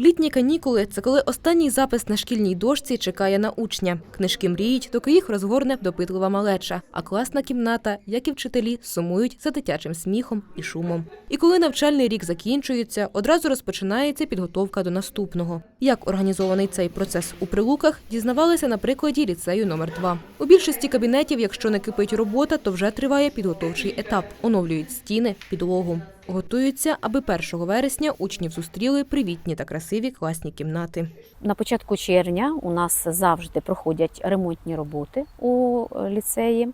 Літні канікули це коли останній запис на шкільній дошці чекає на учня. Книжки мріють, доки їх розгорне допитлива малеча. А класна кімната, як і вчителі, сумують за дитячим сміхом і шумом. І коли навчальний рік закінчується, одразу розпочинається підготовка до наступного. Як організований цей процес у прилуках, дізнавалися на прикладі ліцею номер 2 У більшості кабінетів, якщо не кипить робота, то вже триває підготовчий етап. Оновлюють стіни, підлогу. Готуються, аби 1 вересня учнів зустріли привітні та красиві класні кімнати. На початку червня у нас завжди проходять ремонтні роботи у е, ліцеї.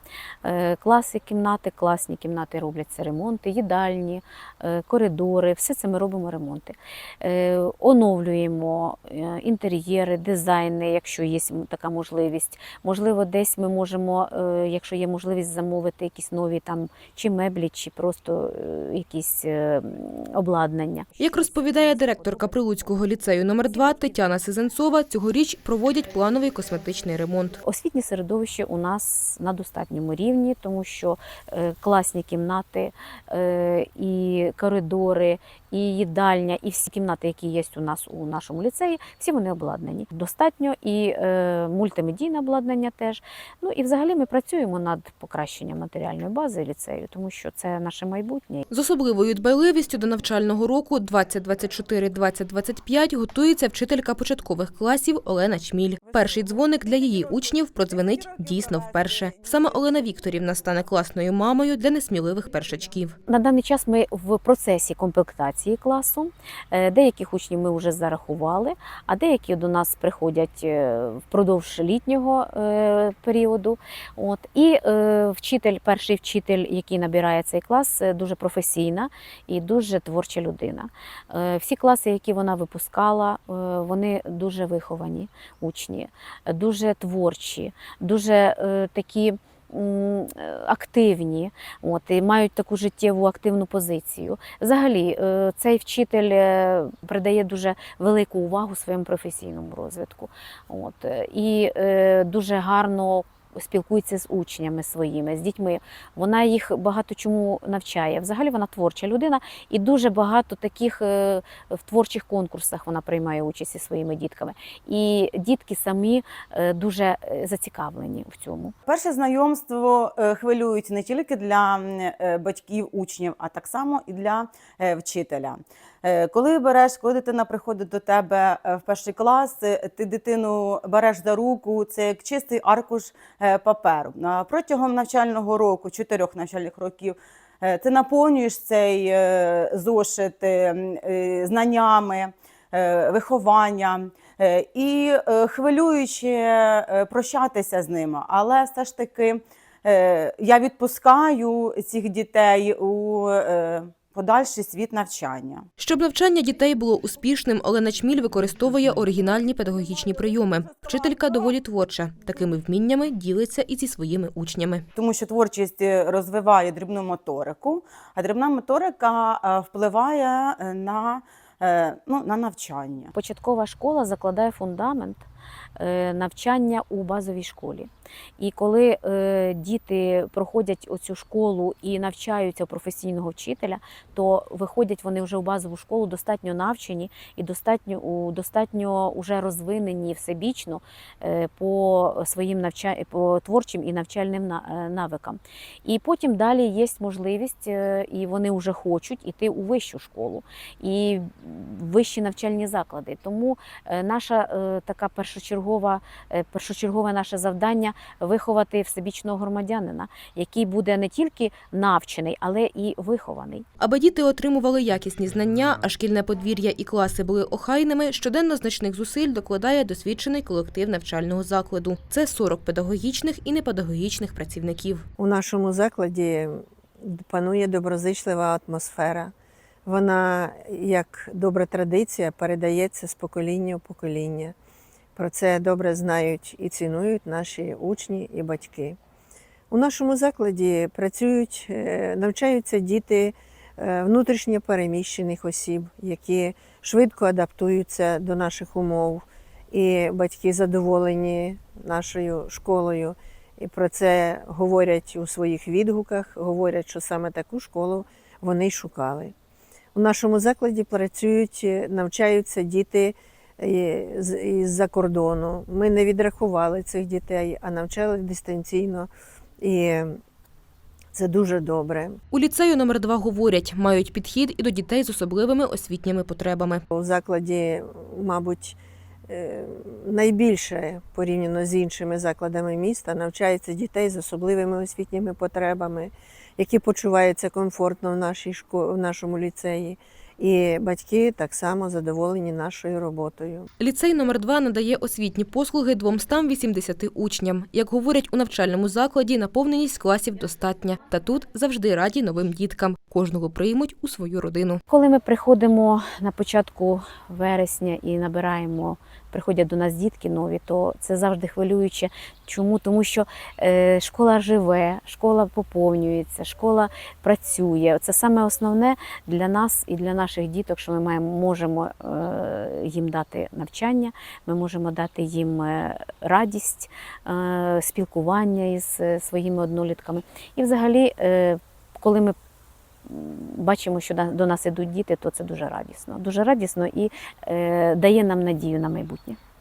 Е, Класи кімнати, класні кімнати робляться ремонти, їдальні, е, коридори. Все це ми робимо ремонти. Оновлюємо інтер'єри, дизайни, якщо є така можливість. Можливо, десь ми можемо, е, якщо є можливість, замовити якісь нові там чи меблі, чи просто е, якісь е, обладнання. Як розповідає директорка Прилуцького ліцею номер 2 Тетяна Сизенцова, цьогоріч проводять плановий косметичний ремонт. Освітнє середовище у нас на достатньому рівні, тому що е, класні кімнати, е, і коридори, і їдальня, і всі кімнати, які є у нас у нашому ліцеї, всі вони обладнані. Достатньо і е, мультимедійне обладнання теж. Ну і взагалі ми працюємо над покращенням матеріальної бази ліцею, тому що це наше майбутнє. З особливою дбайливістю до навчального року 2024-2025 готується вчителька початкових класів Олена Чміль. Перший дзвоник для її учнів продзвенить дійсно вперше. Саме Олена Вікторівна стане класною мамою для несміливих першачків. На даний час ми в процесі комплектації класу. Е, Деяких учнів ми вже зарахували, а деякі до нас приходять е, впродовж літнього е, періоду. От. І вчитель, перший вчитель, який набирає цей клас, дуже професійна і дуже творча людина. Всі класи, які вона випускала, вони дуже виховані учні, дуже творчі, дуже такі активні, от, і мають таку життєву активну позицію. Взагалі, е, цей вчитель е, придає дуже велику увагу своєму професійному розвитку. От, е, і е, дуже гарно спілкується з учнями своїми, з дітьми. Вона їх багато чому навчає. Взагалі вона творча людина, і дуже багато таких е, в творчих конкурсах вона приймає участь зі своїми дітками. І дітки самі е, дуже е, зацікавлені в цьому. Перше знайомство хвилюють не тільки для батьків, учнів, а так само і для вчителя. Е, Коли береш, коли дитина приходить до тебе е, в перший клас, е, ти дитину береш за руку, це як чистий аркуш паперу. Протягом навчального року, чотирьох навчальних років, ти наповнюєш цей зошит знаннями, вихованням. І хвилюючи прощатися з ними, але все ж таки я відпускаю цих дітей у подальший світ навчання. Щоб навчання дітей було успішним, Олена Чміль використовує оригінальні педагогічні прийоми. Вчителька доволі творча. Такими вміннями ділиться і зі своїми учнями. Тому що творчість е, розвиває дрібну моторику, а дрібна моторика е, впливає е, на, ну, на навчання. Початкова школа закладає фундамент навчання у базовій школі. І коли е, діти проходять оцю школу і навчаються у професійного вчителя, то виходять вони вже у базову школу достатньо навчені і достатньо достатньо уже розвинені всебічно е, по своїм навча... по творчим і навчальним е, навикам. І потім далі є можливість, е, і вони вже хочуть іти у вищу школу і вищі навчальні заклади. Тому е, наша е, така першочергова, е, першочергове наше завдання виховати всебічного громадянина, який буде не тільки навчений, але і вихований. Аби діти отримували якісні знання, а шкільне подвір'я і класи були охайними, щоденно значних зусиль докладає досвідчений колектив навчального закладу. Це 40 педагогічних і непедагогічних працівників. У нашому закладі панує доброзичлива атмосфера. Вона, як добра традиція, передається з покоління в покоління. Про це добре знають і цінують наші учні і батьки. У нашому закладі працюють, е, навчаються діти е, внутрішньо переміщених осіб, які швидко адаптуються до наших умов. І батьки задоволені нашою школою. І про це говорять у своїх відгуках, говорять, що саме таку школу вони й шукали. У нашому закладі працюють, е, навчаються діти із-за кордону. Ми не відрахували цих дітей, а навчали дистанційно. І це дуже добре. У ліцею номер 2 говорять, мають підхід і до дітей з особливими освітніми потребами. У закладі, мабуть, е, найбільше порівняно з іншими закладами міста навчається дітей з особливими освітніми потребами, які почуваються комфортно в нашій шко- в нашому ліцеї. І батьки так само задоволені нашою роботою. Ліцей номер 2 надає освітні послуги 280 учням. Як говорять у навчальному закладі, наповненість класів достатня. Та тут завжди раді новим діткам. Кожного приймуть у свою родину. Коли ми приходимо на початку вересня і набираємо, приходять до нас дітки нові, то це завжди хвилююче. Чому? Тому що е, школа живе, школа поповнюється, школа працює. Це саме основне для нас і для наших діток, що ми маємо можемо е, їм дати навчання, ми можемо дати їм е, радість, спілкування із своїми однолітками. І взагалі, коли ми бачимо, що до нас ідуть діти, то це дуже радісно. Дуже радісно і е, дає нам надію на майбутнє.